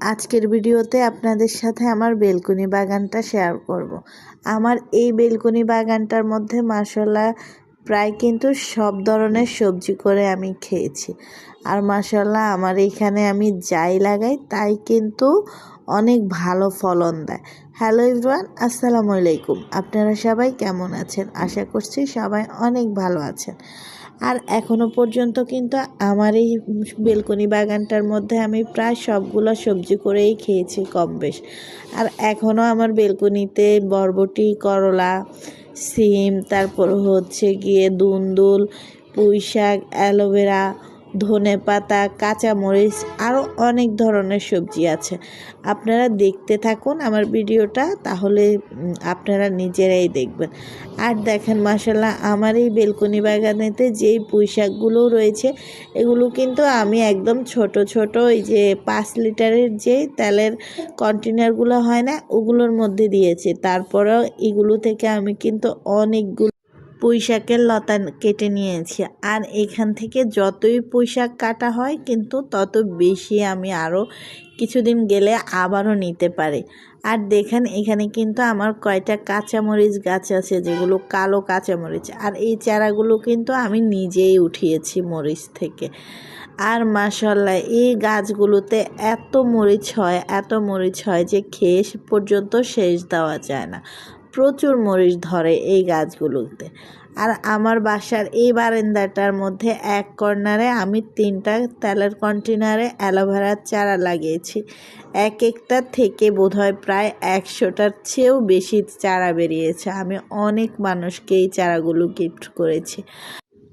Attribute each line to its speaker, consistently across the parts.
Speaker 1: আজকের ভিডিওতে আপনাদের সাথে আমার বেলকুনি বাগানটা শেয়ার করব। আমার এই বেলকুনি বাগানটার মধ্যে মাসাল্লাহ প্রায় কিন্তু সব ধরনের সবজি করে আমি খেয়েছি। আর মাসাল্লাহ আমার এখানে আমি যাই লাগাই, তাই কিন্তু অনেক ভালো ফলন দেয়। হ্যালো ইভরান আসসালামু আলাইকুম। আপনারা সবাই কেমন আছেন? আশা করছি সবাই অনেক ভালো আছেন। আর এখনও পর্যন্ত কিন্তু আমার এই বেলকনি বাগানটার মধ্যে আমি প্রায় সবগুলো সবজি করেই খেয়েছি কম বেশ। আর এখনও আমার বেলকনিতে বরবটি, করলা, সিম, তারপর হচ্ছে গিয়ে দুন্দুল পুঁই শাক অ্যালোভেরা ধনে পাতা কাঁচামরিচ আরও অনেক ধরনের সবজি আছে। আপনারা দেখতে থাকুন আমার ভিডিওটা, তাহলে আপনারা নিজেরাই দেখবেন। আর দেখেন মাসাল্লাহ আমার এই বেলকনি বাগানেতে যেই পুঁই শাকগুলো রয়েছে, এগুলো কিন্তু আমি একদম ছোট ছোট, ওই যে পাঁচ লিটারের যে তেলের কন্টেনারগুলো হয় না, ওগুলোর মধ্যে দিয়েছি। তারপরেও এগুলো থেকে আমি কিন্তু অনেকগুলো পুঁইশাকের লতা কেটে নিয়েছি। আর এখান থেকে যতই পুঁইশাক কাটা হয়, কিন্তু তত বেশি আমি আরও কিছুদিন গেলে আবারও নিতে পারি। আর দেখেন, এখানে কিন্তু আমার কয়টা কাঁচামরিচ গাছ আছে, যেগুলো কালো কাঁচামরিচ। আর এই চারাগুলো কিন্তু আমি নিজেই উঠিয়েছি মরিচ থেকে। আর মাসাল্লাহ এই গাছগুলোতে এত মরিচ হয়, এত মরিচ হয় যে খেয়ে পর্যন্ত শেষ দেওয়া যায় না। প্রচুর মরিচ ধরে এই গাছগুলোতে। আর আমার বাসার এই বারান্দাটার মধ্যে এক কর্নারে আমি তিনটা তেলের কন্টেনারে অ্যালোভেরার চারা লাগিয়েছি। এক একটা থেকে বোধহয় প্রায় একশোটার চেয়েও বেশি চারা বেরিয়েছে। আমি অনেক মানুষকে এই চারাগুলো গিফট করেছি।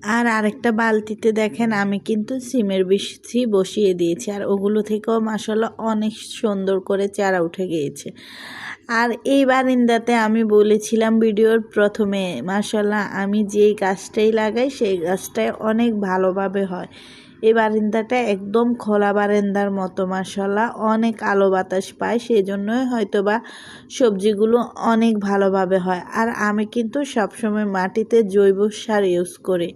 Speaker 1: আর আরেকটা বালতিতে দেখেন আমি কিন্তু সিমের বিশি বসিয়ে দিয়েছি, আর ওগুলো থেকেও মাসাল্লাহ অনেক সুন্দর করে চারা উঠে গিয়েছে। আর এই বারিন্দাতে আমি বলেছিলাম ভিডিওর প্রথমে মাসাল্লাহ আমি যেই গাছটাই লাগাই, সেই গাছটাই অনেক ভালোভাবে হয়। এই বারিন্দাটা একদম খোলা বারান্দার মতো মাসাল্লাহ অনেক আলো বাতাস পায় সেই জন্যই হয়তো বা সবজিগুলো অনেক ভালোভাবে হয়। আর আমি কিন্তু সবসময় মাটিতে জৈব সার ইউজ করি।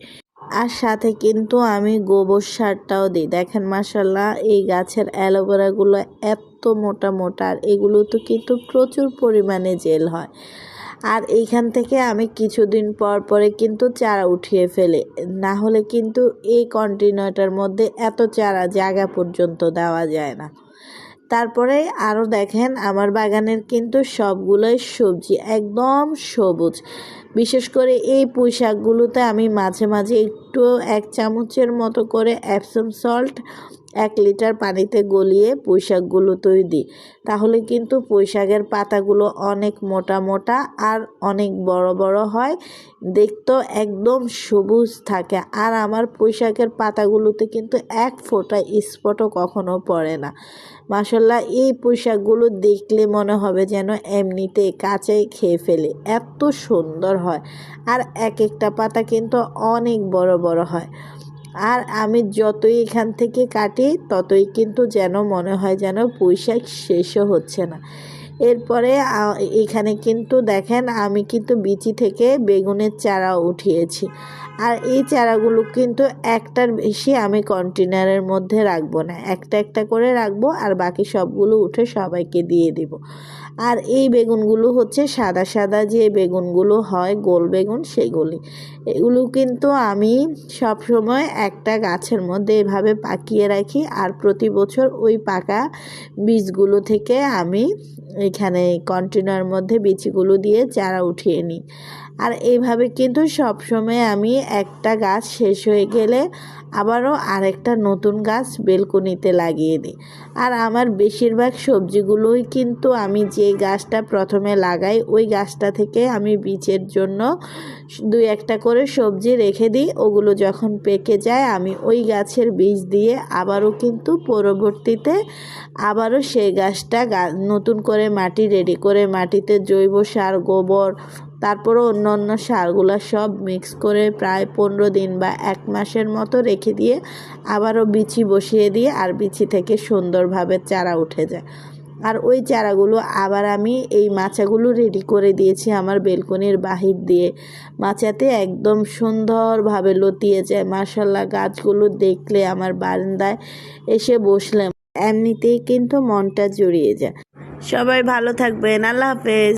Speaker 1: আর সাথে কিন্তু আমি গোবর সারটাও দিই। দেখেন মাসাল্লাহ এই গাছের অ্যালোভেরাগুলো এত মোটা মোটা, আর এগুলো তো কিন্তু প্রচুর পরিমাণে জেল হয়। আর এইখান থেকে আমি কিছুদিন পর পরে কিন্তু চারা উঠিয়ে ফেলে। না হলে কিন্তু এই কন্টেনারটার মধ্যে এত চারা জায়গা পর্যন্ত দেওয়া যায় না। তারপরে আরও দেখেন, আমার বাগানের কিন্তু সবগুলোই সবজি একদম সবুজ। বিশেষ করে এই পুঁই শাকগুলোতে আমি মাঝে মাঝে একটু এক চামচের মতো করে অ্যাপসম সল্ট এক লিটার পানিতে গলিয়ে পুঁইশাকগুলোতেই দিই তাহলে কিন্তু পুঁইশাকের পাতাগুলো অনেক মোটা মোটা আর অনেক বড় বড় হয়। দেখতেও একদম সবুজ থাকে। আর আমার পুঁইশাকের পাতাগুলোতে কিন্তু এক ফোঁটা স্পটও কখনো পড়ে না। মাসাল্লাহ এই পুঁইশাকগুলো দেখলে মনে হবে যেন এমনিতে কাঁচাই খেয়ে ফেলে। এত সুন্দর হয়। আর এক একটা পাতা কিন্তু অনেক বড় বড় হয়। আর আমি যতই এখান থেকে কাটি, ততই কিন্তু যেন মনে হয় যেন পুঁইশাক শেষও হচ্ছে না। এরপরে এখানে কিন্তু দেখেন আমি কিন্তু বিচি থেকে বেগুনের চারা উঠিয়েছি। আর এই চারাগুলো কিন্তু একটার বেশি আমি কন্টেনারের মধ্যে রাখব না। একটা একটা করে রাখব আর বাকি সবগুলো উঠে সবাইকে দিয়ে দিব। আর এই বেগুনগুলো হচ্ছে সাদা সাদা যে বেগুনগুলো হয়, গোল বেগুন সেগুলি। এগুলো কিন্তু আমি সব সময় একটা গাছের মধ্যে এভাবে পাকিয়ে রাখি আর প্রতি বছর ওই পাকা বীজগুলো থেকে আমি এখানে কন্টেনার মধ্যে বিচিগুলো দিয়ে চারা উঠিয়ে নিই। আর এইভাবে কিন্তু সবসময় আমি একটা গাছ শেষ হয়ে গেলে আবারও আরেকটা নতুন গাছ বেলকনিতে লাগিয়ে দিই। আর আমার বেশিরভাগ সবজিগুলোই কিন্তু আমি যে গাছটা প্রথমে লাগাই, ওই গাছটা থেকে আমি বীজের জন্য দুই একটা করে সবজি রেখে দিই। ওগুলো যখন পেকে যায়, আমি ওই গাছের বীজ দিয়ে আবারও কিন্তু পরবর্তীতে আবারও সেই গাছটা নতুন করে মাটি রেডি করে মাটিতে জৈব সার, গোবর তারপরও অন্য অন্য সারগুলো সব মিক্স করে প্রায় পনেরো দিন বা এক মাসের মতো রেখে দিয়ে আবারও বিচি বসিয়ে দিয়ে আর বিচি থেকে সুন্দরভাবে চারা উঠে যায়। আর ওই চারাগুলো আবার আমি এই মাচাগুলো রেডি করে দিয়েছি আমার বেলকনির বাহির দিয়ে। মাচাতে একদম সুন্দরভাবে লতিয়ে যায়। মার্শাল্লাহ গাছগুলো দেখলে আমার বারান্দায় এসে বসলাম। এমনিতেই কিন্তু মনটা জড়িয়ে যায়। সবাই ভালো থাকবেন। আল্লাহ হাফেজ।